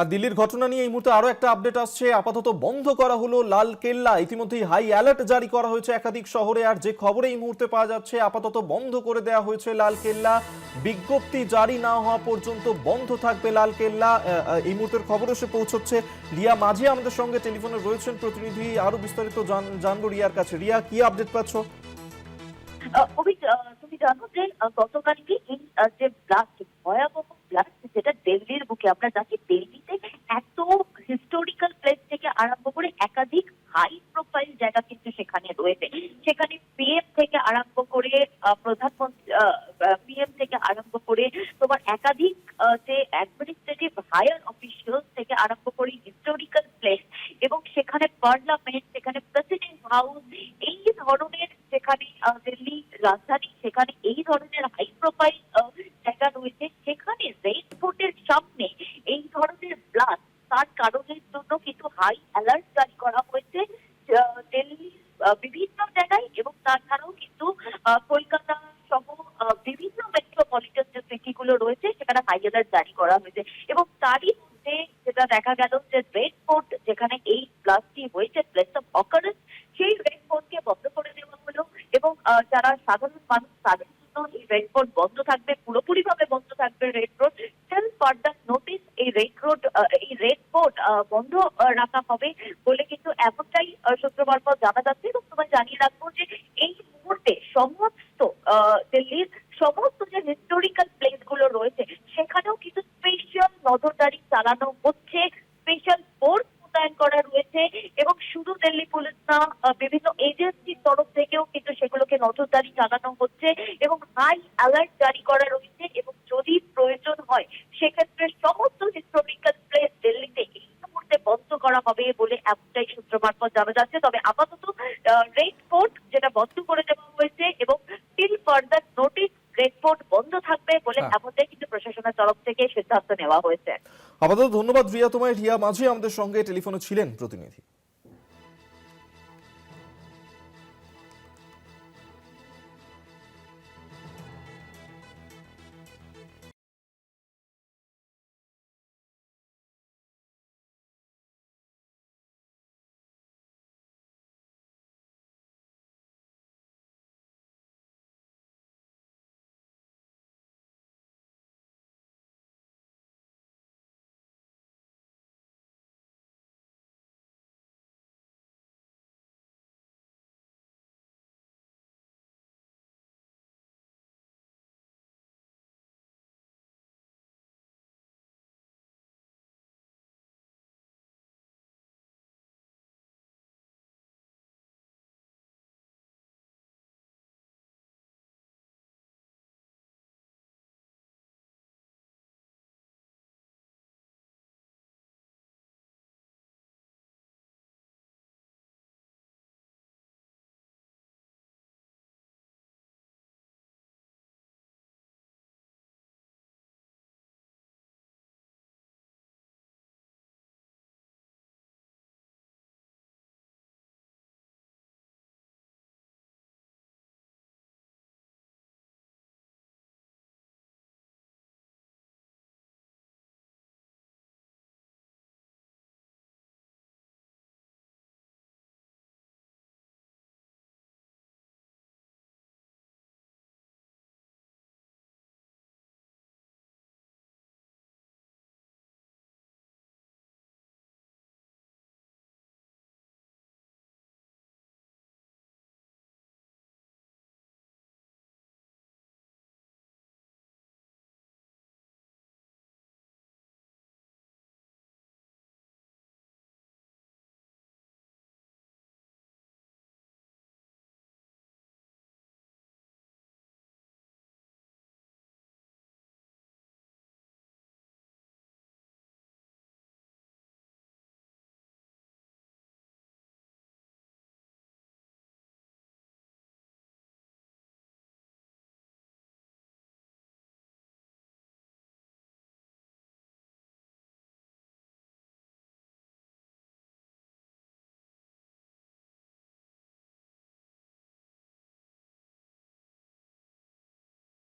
আর দিল্লির ঘটনা নিয়ে এই মুহূর্তে আরও একটা আপডেট আসছে। আপাতত বন্ধ করা হলো লাল কেল্লা ইতিমধ্যেই হাই অ্যালার্ট জারি করা হয়েছে একাধিক শহরে। আর যে খবরে এই মুহূর্তে পাওয়া যাচ্ছে, আপাতত বন্ধ করে দেওয়া হয়েছে লাল কেল্লা বিজ্ঞপ্তি জারি না হওয়া পর্যন্ত বন্ধ থাকবে লাল কেল্লা এই মুহূর্তের খবর এসে পৌঁছচ্ছে রিয়া মাঝি। আমাদের সঙ্গে টেলিফোনে রয়েছেন প্রতিনিধি আরও বিস্তারিত জান- জানব রিয়ার কাছে। রিয়া, কি আপডেট পাচ্ছ? তুমি জানো যে গতকালকে এই যে ব্লাস্ট ভয়াবহ ব্লাস্ট যেটা দিল্লির বুকে, আমরা জানি দিল্লিতে এত হিস্টোরিক্যাল প্লেস থেকে আরম্ভ করে একাধিক হাই প্রোফাইল জায়গা কিন্তু সেখানে রয়েছে সেখানে পিএম থেকে আরম্ভ করে প্রধানমন্ত্রী পিএম থেকে আরম্ভ করে তোমার একাধিক যে অ্যাডমিনিস্ট্রেটিভ হায়ার অফিসিয়াল থেকে আরম্ভ করে হিস্টোরিক্যাল প্লেস এবং সেখানে পার্লামেন্ট সেখানে প্রেসিডেন্ট হাউস এই ধরনের যেখানে দিল্লি রাজধানী, সেখানে এই ধরনের হাই প্রোফাইল জায়গা রয়েছে, সেখানে রেড ফোর্টের সামনে এই ধরনের ব্লাস্ট তার কারণের জন্য কিন্তু হাই অ্যালার্ট জারি করা হয়েছে আহ, দিল্লির আহ, বিভিন্ন জায়গায় এবং তাছাড়াও কিন্তু আহ, কলকাতা সহ আহ, বিভিন্ন মেট্রোপলিটন যে সিটিগুলো রয়েছে সেখানে হাই অ্যালার্ট জারি করা হয়েছে। এবং তারই মধ্যে যেটা দেখা গেল যে রেড যেখানে এই ব্লাস্টটি হয়েছে প্লেস অফ অকারেন্স সেই রেড ফোর্টকে বন্ধ করে দেওয়া হলো এবং যারা সাধারণ মানুষ তাদের রেড বন্ধ থাকবে বন্ধ থাকবে Red Road till further notice এই রেড রোড এই রেড বন্ধ রাখা হবে বলে কিন্তু এমনটাই সূত্র মারফত জানা যাচ্ছে এবং তোমায় জানিয়ে রাখব যে এই মুহূর্তে সমস্ত দিল্লির সমস্ত যে হিস্টোরিক্যাল প্লেসগুলো রয়েছে সেখানেও কিন্তু স্পেশাল নজরদারি চালানো হচ্ছে। স্পেশাল ফোর্স মোতায়েন করা রয়েছে এবং শুধু দিল্লি পুলিশ না বিভিন্ন এজেন্সির তরফ থেকেও কিন্তু সেগুলোকে নজরদারি চালানো হচ্ছে এবং হাই অ্যালার্ট জারি করা রয়েছে এবং যদি প্রয়োজন হয় সেক্ষেত্রে সমস্ত হিস্টোরিক্যাল প্লেস দিল্লিতে এই মুহূর্তে বন্ধ করা হবে বলে এমনটাই সূত্র মারফত জানা যাচ্ছে। তবে আপাতত রেড ফোর্ট যেটা বন্ধ করে দেওয়া হয়েছে এবং till further notice Red Fort বন্ধ থাকবে বলে হ্যাঁ। এমনটাই কিন্তু প্রশাসনের তরফ থেকে সিদ্ধান্ত নেওয়া হয়েছে। আপাতত ধন্যবাদ রিয়া তোমায় রিয়া মাঝি আমাদের সঙ্গে টেলিফোনে ছিলেন প্রতিনিধি।